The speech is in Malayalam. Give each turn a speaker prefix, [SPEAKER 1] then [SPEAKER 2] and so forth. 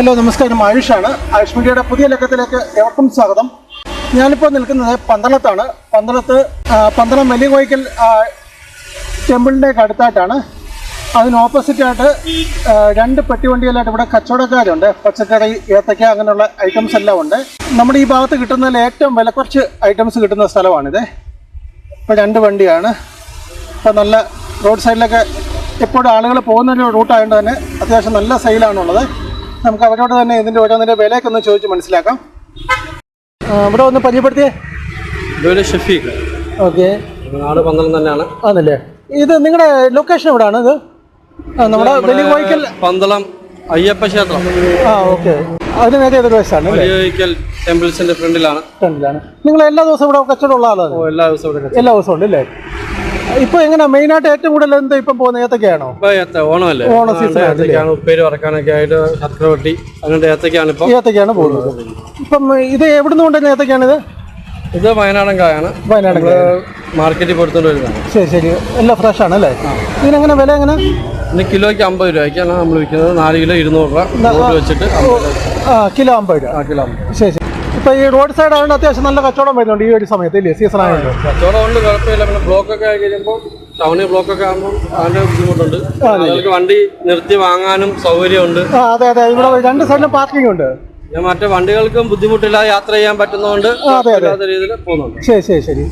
[SPEAKER 1] ഹലോ നമസ്കാരം. ആയുഷാണ്. ആയുഷ് മീഡിയയുടെ പുതിയ ലക്കത്തിലേക്ക് ഏവർക്കും സ്വാഗതം. ഞാനിപ്പോൾ നിൽക്കുന്നത് പന്തളത്താണ്. പന്തളത്ത് പന്തളം വലിയ കോയിക്കൽ ടെമ്പിളിന്റെ അടുത്തായിട്ടാണ്. അതിന് ഓപ്പോസിറ്റായിട്ട് രണ്ട് പെട്ടിവണ്ടികളായിട്ട് ഇവിടെ കച്ചവടക്കാരുണ്ട്. പച്ചക്കറി ഏത്തക്ക അങ്ങനെയുള്ള ഐറ്റംസ് എല്ലാം ഉണ്ട്. നമ്മുടെ ഈ ഭാഗത്ത് കിട്ടുന്നതിൽ ഏറ്റവും വില കുറച്ച് ഐറ്റംസ് കിട്ടുന്ന സ്ഥലമാണിത്. ഇപ്പോൾ രണ്ട് വണ്ടിയാണ്. ഇപ്പോൾ നല്ല റോഡ് സൈഡിലൊക്കെ എപ്പോഴും ആളുകൾ പോകുന്ന റൂട്ടായതുകൊണ്ട് തന്നെ അത്യാവശ്യം നല്ല സെയിലാണുള്ളത് നമുക്ക് അവരോട് തന്നെ ഇതിന്റെ ഓരോന്നിന്റെ വിലയൊക്കെ ഒന്ന് ചോദിച്ച് മനസ്സിലാക്കാം. ഇവിടെ ഒന്ന് പരിചയപ്പെടുത്തിയേ.
[SPEAKER 2] ഷഫീഖ്.
[SPEAKER 1] ഓക്കെ.
[SPEAKER 2] നാട് പന്തളം തന്നെയാണ്.
[SPEAKER 1] ആണല്ലേ? ഇത് നിങ്ങളുടെ ലൊക്കേഷൻ എവിടെയാണ് ഇത്? നമ്മുടെ വലിയ കോയിക്കൽ
[SPEAKER 2] പന്തളം അയ്യപ്പ ക്ഷേത്രം.
[SPEAKER 1] ആ ഓക്കെ. അതിന് നേരെ ഏതൊരു വശമാണ്
[SPEAKER 2] ടെമ്പിൾസിന്റെ ഫ്രണ്ടിലാണ്.
[SPEAKER 1] ഫ്രണ്ടിലാണ്. നിങ്ങൾ എല്ലാ ദിവസവും ഇവിടെ കച്ചവടമുള്ള ആളാണ്?
[SPEAKER 2] ഓ, എല്ലാ ദിവസവും ഇവിടെ
[SPEAKER 1] എല്ലാ ദിവസവും ഉണ്ട് അല്ലേ? ഇപ്പോൾ എങ്ങനെയാ മെയിനായിട്ട് ഏറ്റവും കൂടുതൽ എന്താ ഇപ്പം പോകുന്ന? ഏത്തക്കാണോ
[SPEAKER 2] ഇപ്പൊ ഏത്ത ഓണമല്ലേ?
[SPEAKER 1] ഓണം
[SPEAKER 2] സീസൺ ഉപ്പേര് വറക്കാനൊക്കെ ആയിട്ട് ചക്രവട്ടി വട്ടി. അങ്ങനത്തെ ഏത്തക്കാണ് ഇപ്പൊ.
[SPEAKER 1] ഏത്തക്കാണ് പോകുന്നത്. ഇപ്പം ഇത് എവിടുന്ന് കൊണ്ടുവരുന്ന ഏത്തക്കാണ്
[SPEAKER 2] ഇത്? ഇത് വയനാടൻ കായാണ്.
[SPEAKER 1] വയനാടൻ
[SPEAKER 2] മാർക്കറ്റിൽ കൊടുത്തോണ്ട് വരുന്നതാണ്.
[SPEAKER 1] ശരി ശരി. എല്ലാം ഫ്രഷ് ആണ് അല്ലേ? ഇതിനെങ്ങനെ വില എങ്ങനെ?
[SPEAKER 2] ഇന്ന് കിലോയ്ക്ക് അമ്പത് രൂപയ്ക്കാണ് നമ്മൾ വിൽക്കുന്നത്. നാല് കിലോ ഇരുന്നൂറ് രൂപ. വെച്ചിട്ട്
[SPEAKER 1] ആ കിലോ അമ്പത് രൂപ.
[SPEAKER 2] ആ കിലോ അമ്പത്.
[SPEAKER 1] ശരി. ഇപ്പം ഈ റോഡ് സൈഡ് ആയതുകൊണ്ട് അത്യാവശ്യം നല്ല കച്ചവടം വരുന്നുണ്ട് ഈ ഒരു സമയത്ത് ഇല്ലേ? സീസൺ ആയതുകൊണ്ട്.
[SPEAKER 2] കച്ചവടം കൊണ്ട് കുഴപ്പമില്ല പിന്നെ ബ്ലോക്ക് ഒക്കെ ആയി കഴിയുമ്പോൾ ടൗണിൽ ബ്ലോക്ക് ഒക്കെ ആകുമ്പോൾ അതിന്റെ ബുദ്ധിമുട്ടുണ്ട്. ആളുകൾക്ക് വണ്ടി നിർത്തി വാങ്ങാനും സൗകര്യമുണ്ട്.
[SPEAKER 1] അതെ അതെ. ഇവിടെ രണ്ട് സൈഡിലും പാർക്കിംഗ് ഉണ്ട്.
[SPEAKER 2] ഞാൻ മറ്റേ വണ്ടികൾക്കും ബുദ്ധിമുട്ടില്ലാതെ യാത്ര ചെയ്യാൻ പറ്റുന്നതുകൊണ്ട്
[SPEAKER 1] അതെ, അതെ.
[SPEAKER 2] രീതിയിൽ പോകുന്നുണ്ട്.
[SPEAKER 1] ശരി ശരി ശരി.